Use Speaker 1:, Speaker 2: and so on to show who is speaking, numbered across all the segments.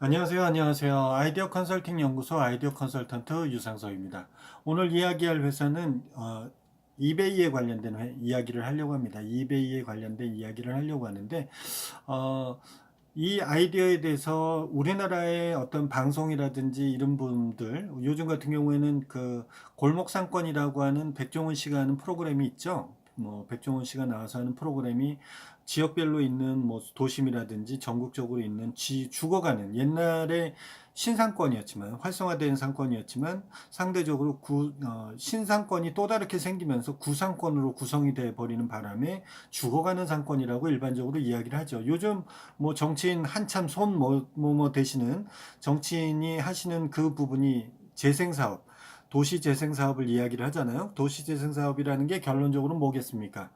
Speaker 1: 안녕하세요. 안녕하세요. 아이디어 컨설팅 연구소 아이디어 컨설턴트 유상석입니다. 오늘 이야기할 회사는 어, 이베이에 관련된 회- 이야기를 하려고 합니다. 이베이에 관련된 이야기를 하려고 하는데 어, 이 아이디어에 대해서 우리나라의 어떤 방송이라든지 이런 분들 요즘 같은 경우에는 그 골목 상권이라고 하는 백종원 씨가 하는 프로그램이 있죠. 뭐 백종원 씨가 나와서 하는 프로그램이 지역별로 있는 뭐 도심이라든지 전국적으로 있는 지 죽어가는 옛날에 신상권이었지만 활성화된 상권이었지만 상대적으로 구, 어, 신상권이 또 다르게 생기면서 구상권으로 구성이 돼 버리는 바람에 죽어가는 상권이라고 일반적으로 이야기를 하죠. 요즘 뭐 정치인 한참 손뭐뭐뭐 되시는 정치인이 하시는 그 부분이 재생 사업 도시 재생 사업을 이야기를 하잖아요. 도시 재생 사업이라는 게 결론적으로 뭐겠습니까?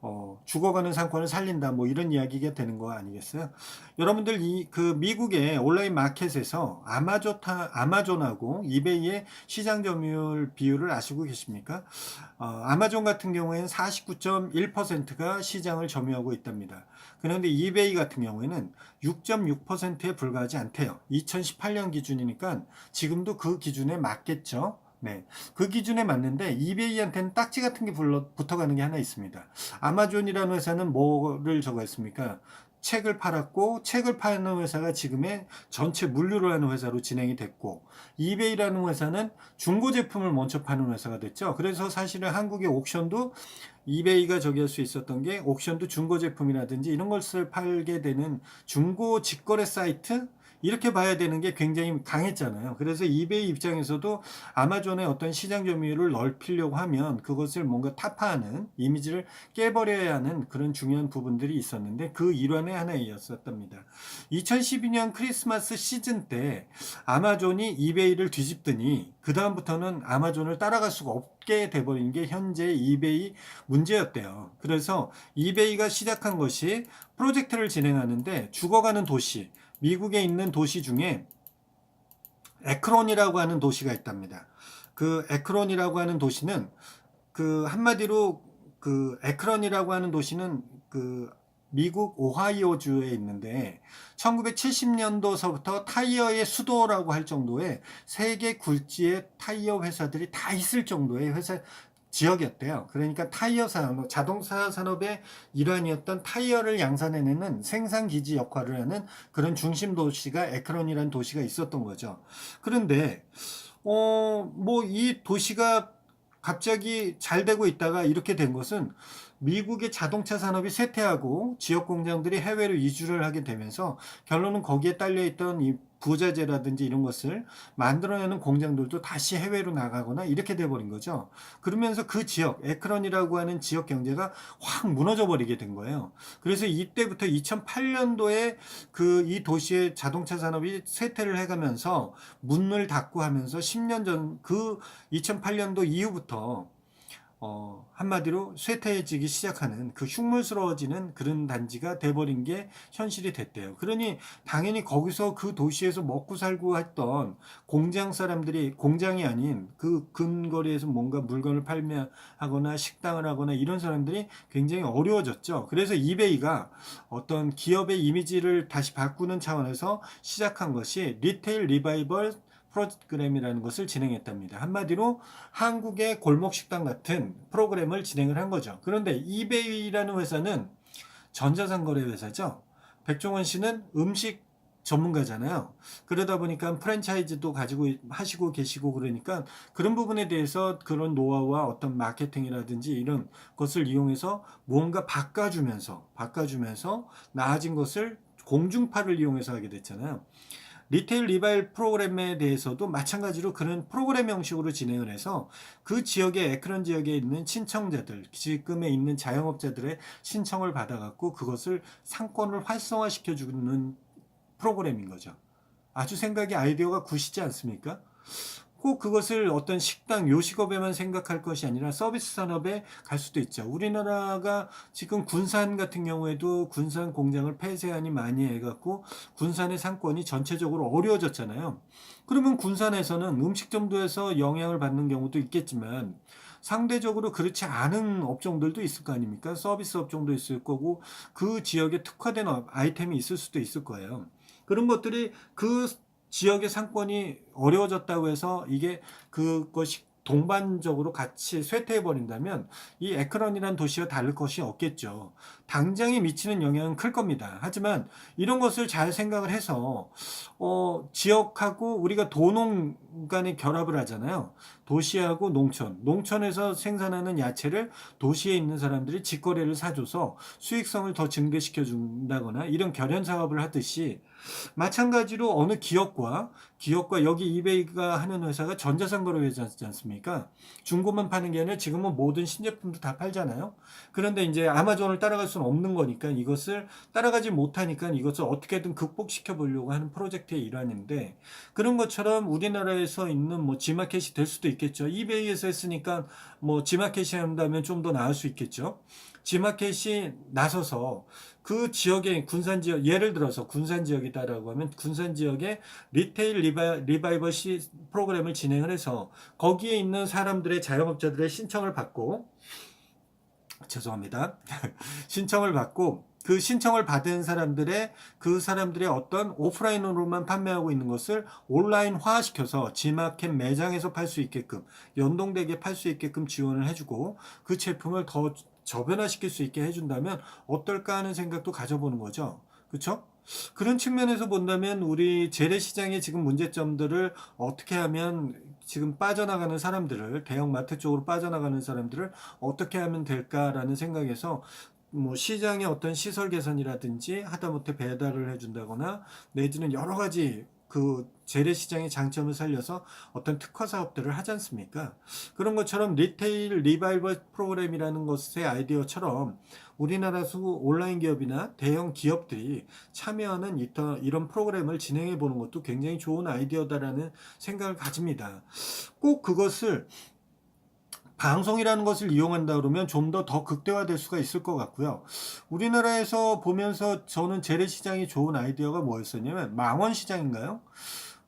Speaker 1: 어, 죽어가는 상권을 살린다 뭐 이런 이야기가 되는 거 아니겠어요? 여러분들 이 그 미국의 온라인 마켓에서 아마존타 아마존하고 이베이의 시장 점유율 비율을 아시고 계십니까? 어, 아마존 같은 경우에는 49.1%가 시장을 점유하고 있답니다. 그런데 이베이 같은 경우에는 6.6%에 불과하지 않대요. 2018년 기준이니까 지금도 그 기준에 맞겠죠. 네. 그 기준에 맞는데 이베이한테는 딱지 같은 게 불러, 붙어가는 게 하나 있습니다. 아마존이라는 회사는 뭐를 저거 했습니까? 책을 팔았고 책을 파는 회사가 지금의 전체 물류를 하는 회사로 진행이 됐고 이베이라는 회사는 중고 제품을 먼저 파는 회사가 됐죠. 그래서 사실은 한국의 옥션도 이베이가 저기 할 수 있었던 게 옥션도 중고 제품이라든지 이런 것을 팔게 되는 중고 직거래 사이트 이렇게 봐야 되는 게 굉장히 강했잖아요. 그래서 이베이 입장에서도 아마존의 어떤 시장 점유율을 넓히려고 하면 그것을 뭔가 타파하는 이미지를 깨버려야 하는 그런 중요한 부분들이 있었는데 그 일환의 하나였었답니다. 2012년 크리스마스 시즌 때 아마존이 이베이를 뒤집더니 그 다음부터는 아마존을 따라갈 수가 없게 돼버린 게 현재 이베이 문제였대요. 그래서 이베이가 시작한 것이 프로젝트를 진행하는데 죽어가는 도시, 미국에 있는 도시 중에 에크론이라고 하는 도시가 있답니다. 그 에크론이라고 하는 도시는 그 한마디로 그 에크론이라고 하는 도시는 그 미국 오하이오주에 있는데 1970년도서부터 타이어의 수도라고 할 정도의 세계 굴지의 타이어 회사들이 다 있을 정도의 회사 지역이었대요. 그러니까 타이어 산업, 자동차 산업의 일환이었던 타이어를 양산해내는 생산 기지 역할을 하는 그런 중심 도시가 에크론이라는 도시가 있었던 거죠. 그런데 어, 뭐 이 도시가 갑자기 잘 되고 있다가 이렇게 된 것은 미국의 자동차 산업이 쇠퇴하고 지역 공장들이 해외로 이주를 하게 되면서 결론은 거기에 딸려 있던 이 부자재라든지 이런 것을 만들어내는 공장들도 다시 해외로 나가거나 이렇게 돼버린 거죠. 그러면서 그 지역, 에크런이라고 하는 지역 경제가 확 무너져 버리게 된 거예요. 그래서 이때부터 2008년도에 그 이 도시의 자동차 산업이 쇠퇴를 해가면서 문을 닫고 하면서 10년 전 그 2008년도 이후부터 어, 한마디로 쇠퇴해지기 시작하는 그 흉물스러워지는 그런 단지가 돼버린 게 현실이 됐대요. 그러니 당연히 거기서 그 도시에서 먹고 살고 했던 공장 사람들이 공장이 아닌 그 근거리에서 뭔가 물건을 판매하거나 식당을 하거나 이런 사람들이 굉장히 어려워졌죠. 그래서 이베이가 어떤 기업의 이미지를 다시 바꾸는 차원에서 시작한 것이 리테일 리바이벌 프로그램이라는 것을 진행했답니다. 한마디로 한국의 골목 식당 같은 프로그램을 진행을 한 거죠. 그런데 이베이라는 회사는 전자상거래 회사죠. 백종원 씨는 음식 전문가잖아요. 그러다 보니까 프랜차이즈도 가지고 하시고 계시고 그러니까 그런 부분에 대해서 그런 노하우와 어떤 마케팅이라든지 이런 것을 이용해서 뭔가 바꿔주면서 바꿔주면서 나아진 것을 공중파를 이용해서 하게 됐잖아요. 리테일 리바일 프로그램에 대해서도 마찬가지로 그런 프로그램 형식으로 진행을 해서 그 지역의 에크런 지역에 있는 신청자들, 지금에 있는 자영업자들의 신청을 받아갖고 그것을 상권을 활성화시켜 주는 프로그램인 거죠. 아주 생각이 아이디어가 굿이지 않습니까? 꼭 그것을 어떤 식당, 요식업에만 생각할 것이 아니라 서비스 산업에 갈 수도 있죠. 우리나라가 지금 군산 같은 경우에도 군산 공장을 폐쇄하니 많이 해갖고 군산의 상권이 전체적으로 어려워졌잖아요. 그러면 군산에서는 음식점도에서 영향을 받는 경우도 있겠지만 상대적으로 그렇지 않은 업종들도 있을 거 아닙니까? 서비스 업종도 있을 거고 그 지역에 특화된 업- 아이템이 있을 수도 있을 거예요. 그런 것들이 그 지역의 상권이 어려워졌다고 해서 이게 그것이 동반적으로 같이 쇠퇴해 버린다면 이 에크런이라는 도시와 다를 것이 없겠죠. 당장에 미치는 영향은 클 겁니다. 하지만 이런 것을 잘 생각을 해서 어, 지역하고 우리가 도농 간의 결합을 하잖아요. 도시하고 농촌, 농촌에서 생산하는 야채를 도시에 있는 사람들이 직거래를 사줘서 수익성을 더 증대시켜 준다거나 이런 결연 사업을 하듯이 마찬가지로 어느 기업과 기업과 여기 이베이가 하는 회사가 전자상거래 회사지 않습니까? 중고만 파는 게 아니라 지금은 모든 신제품도 다 팔잖아요. 그런데 이제 아마존을 따라갈 수는 없는 거니까 이것을 따라가지 못하니까 이것을 어떻게든 극복시켜 보려고 하는 프로젝트의 일환인데 그런 것처럼 우리나라에서 있는 뭐 지마켓이 될 수도 있겠죠. 이베이에서 했으니까 뭐 지마켓이 한다면 좀 더 나을 수 있겠죠. 지마켓이 나서서 그 지역의 군산 지역 예를 들어서 군산 지역이다라고 하면 군산 지역에 리테일 리바, 리바이 벌 시 프로그램을 진행을 해서 거기에 있는 사람들의 자영업자들의 신청을 받고 죄송합니다. 신청을 받고 그 신청을 받은 사람들의 그 사람들의 어떤 오프라인으로만 판매하고 있는 것을 온라인화 시켜서 지마켓 매장에서 팔 수 있게끔 연동되게 팔 수 있게끔 지원을 해주고 그 제품을 더 저변화시킬 수 있게 해준다면 어떨까 하는 생각도 가져보는 거죠. 그렇죠? 그런 측면에서 본다면 우리 재래시장의 지금 문제점들을 어떻게 하면 지금 빠져나가는 사람들을 대형마트 쪽으로 빠져나가는 사람들을 어떻게 하면 될까라는 생각에서 뭐 시장의 어떤 시설 개선이라든지 하다못해 배달을 해준다거나 내지는 여러 가지 그 재래시장의 장점을 살려서 어떤 특화 사업들을 하지 않습니까? 그런 것처럼 리테일 리바이벌 프로그램이라는 것의 아이디어처럼 우리나라 수 온라인 기업이나 대형 기업들이 참여하는 이런 프로그램을 진행해 보는 것도 굉장히 좋은 아이디어다라는 생각을 가집니다. 꼭 그것을 방송이라는 것을 이용한다 그러면 좀 더 더 극대화될 수가 있을 것 같고요. 우리나라에서 보면서 저는 재래시장이 좋은 아이디어가 뭐였었냐면 망원시장인가요?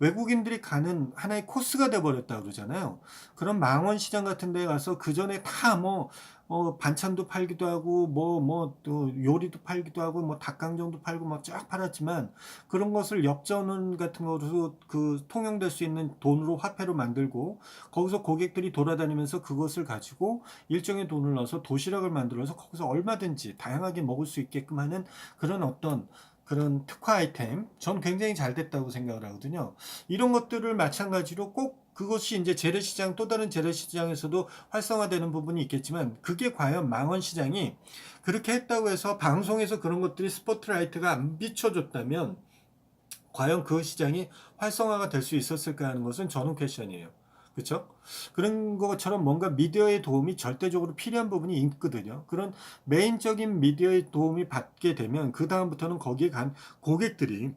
Speaker 1: 외국인들이 가는 하나의 코스가 돼버렸다 그러잖아요. 그런 망원 시장 같은 데 가서 그 전에 다 뭐, 어, 반찬도 팔기도 하고, 뭐, 뭐, 또 요리도 팔기도 하고, 뭐, 닭강정도 팔고 막 쫙 팔았지만, 그런 것을 역전원 같은 거로 그 통용될 수 있는 돈으로 화폐로 만들고, 거기서 고객들이 돌아다니면서 그것을 가지고 일정의 돈을 넣어서 도시락을 만들어서 거기서 얼마든지 다양하게 먹을 수 있게끔 하는 그런 어떤 그런 특화 아이템 전 굉장히 잘 됐다고 생각을 하거든요. 이런 것들을 마찬가지로 꼭 그것이 이제 재래시장 또 다른 재래시장에서도 활성화되는 부분이 있겠지만 그게 과연 망원시장이 그렇게 했다고 해서 방송에서 그런 것들이 스포트라이트가 안 비춰줬다면 과연 그 시장이 활성화가 될 수 있었을까 하는 것은 저는 퀘션이에요. 그렇죠? 그런 것처럼 뭔가 미디어의 도움이 절대적으로 필요한 부분이 있거든요. 그런 메인적인 미디어의 도움이 받게 되면 그 다음부터는 거기에 간 고객들이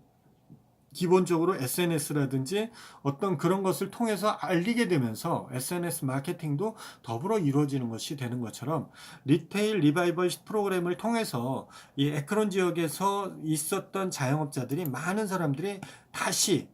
Speaker 1: 기본적으로 SNS라든지 어떤 그런 것을 통해서 알리게 되면서 SNS 마케팅도 더불어 이루어지는 것이 되는 것처럼 리테일 리바이벌 프로그램을 통해서 이 에크론 지역에서 있었던 자영업자들이 많은 사람들이 다시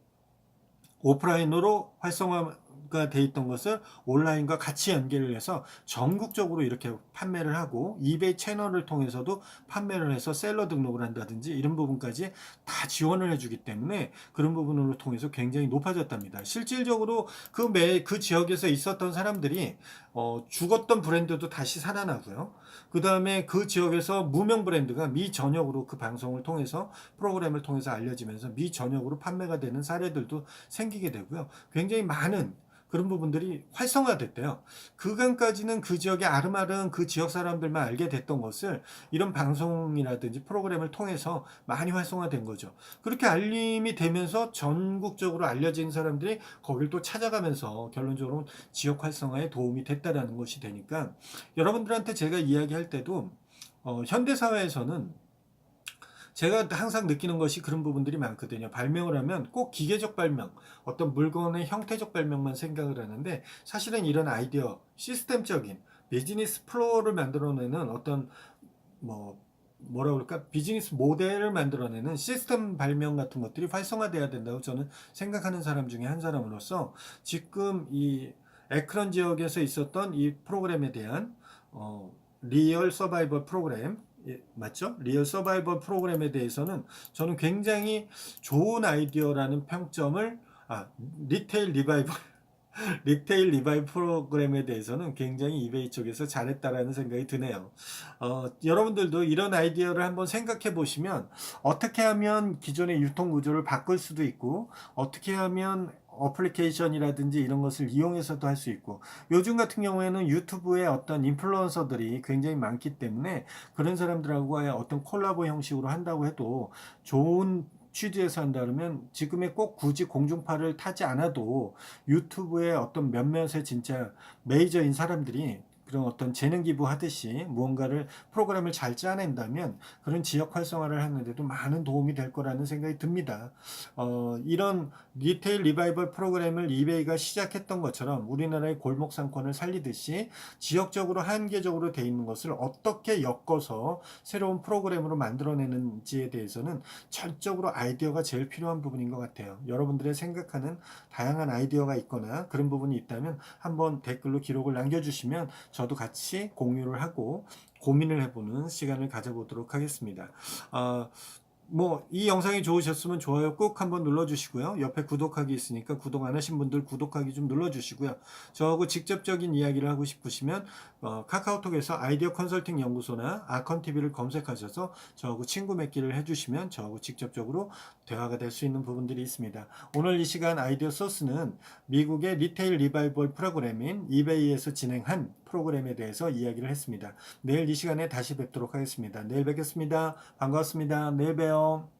Speaker 1: 오프라인으로 활성화 가 돼 있던 것을 온라인과 같이 연결을 해서 전국적으로 이렇게 판매를 하고 이베이 채널을 통해서도 판매를 해서 셀러 등록을 한다든지 이런 부분까지 다 지원을 해주기 때문에 그런 부분으로 통해서 굉장히 높아졌답니다. 실질적으로 그매그 지역에서 있었던 사람들이 어, 죽었던 브랜드도 다시 살아나고요. 그 다음에 그 지역에서 무명 브랜드가 미 전역으로 그 방송을 통해서 프로그램을 통해서 알려지면서 미 전역으로 판매가 되는 사례들도 생기게 되고요. 굉장히 많은 그런 부분들이 활성화됐대요. 그간까지는 그 지역의 아름아름 그 지역 사람들만 알게 됐던 것을 이런 방송이라든지 프로그램을 통해서 많이 활성화된 거죠. 그렇게 알림이 되면서 전국적으로 알려진 사람들이 거길 또 찾아가면서 결론적으로 지역 활성화에 도움이 됐다라는 것이 되니까 여러분들한테 제가 이야기할 때도 어, 현대 사회에서는 제가 항상 느끼는 것이 그런 부분들이 많거든요. 발명을 하면 꼭 기계적 발명, 어떤 물건의 형태적 발명만 생각을 하는데 사실은 이런 아이디어, 시스템적인 비즈니스 플로어를 만들어내는 어떤 뭐 뭐라 그럴까 비즈니스 모델을 만들어내는 시스템 발명 같은 것들이 활성화돼야 된다고 저는 생각하는 사람 중에 한 사람으로서 지금 이 에크런 지역에서 있었던 이 프로그램에 대한 어, 리얼 서바이벌 프로그램 예, 맞죠? 리얼 서바이벌 프로그램에 대해서는 저는 굉장히 좋은 아이디어라는 평점을 아 리테일 리바이벌 리테일 리바이벌 프로그램에 대해서는 굉장히 이베이 쪽에서 잘했다라는 생각이 드네요. 어, 여러분들도 이런 아이디어를 한번 생각해 보시면 어떻게 하면 기존의 유통 구조를 바꿀 수도 있고 어떻게 하면 어플리케이션이라든지 이런 것을 이용해서도 할 수 있고 요즘 같은 경우에는 유튜브에 어떤 인플루언서들이 굉장히 많기 때문에 그런 사람들하고의 어떤 콜라보 형식으로 한다고 해도 좋은 취지에서 한다 그러면 지금의 꼭 굳이 공중파를 타지 않아도 유튜브의 어떤 몇몇의 진짜 메이저인 사람들이 그런 어떤 재능 기부하듯이 무언가를 프로그램을 잘 짜낸다면 그런 지역 활성화를 하는데도 많은 도움이 될 거라는 생각이 듭니다. 어, 이런 리테일 리바이벌 프로그램을 이베이가 시작했던 것처럼 우리나라의 골목 상권을 살리듯이 지역적으로 한계적으로 돼 있는 것을 어떻게 엮어서 새로운 프로그램으로 만들어내는지에 대해서는 철적으로 아이디어가 제일 필요한 부분인 것 같아요. 여러분들의 생각하는 다양한 아이디어가 있거나 그런 부분이 있다면 한번 댓글로 기록을 남겨주시면 저도 같이 공유를 하고 고민을 해보는 시간을 가져보도록 하겠습니다. 아, 뭐이 영상이 좋으셨으면 좋아요 꼭 한번 눌러주시고요. 옆에 구독하기 있으니까 구독 안 하신 분들 구독하기 좀 눌러주시고요. 저하고 직접적인 이야기를 하고 싶으시면 어, 카카오톡에서 아이디어 컨설팅 연구소나 아컨TV를 검색하셔서 저하고 친구 맺기를 해주시면 저하고 직접적으로 대화가 될 수 있는 부분들이 있습니다. 오늘 이 시간 아이디어 소스는 미국의 리테일 리바이벌 프로그램인 이베이에서 진행한 프로그램에 대해서 이야기를 했습니다. 내일 이 시간에 다시 뵙도록 하겠습니다. 내일 뵙겠습니다. 반갑습니다. 내일 봬요.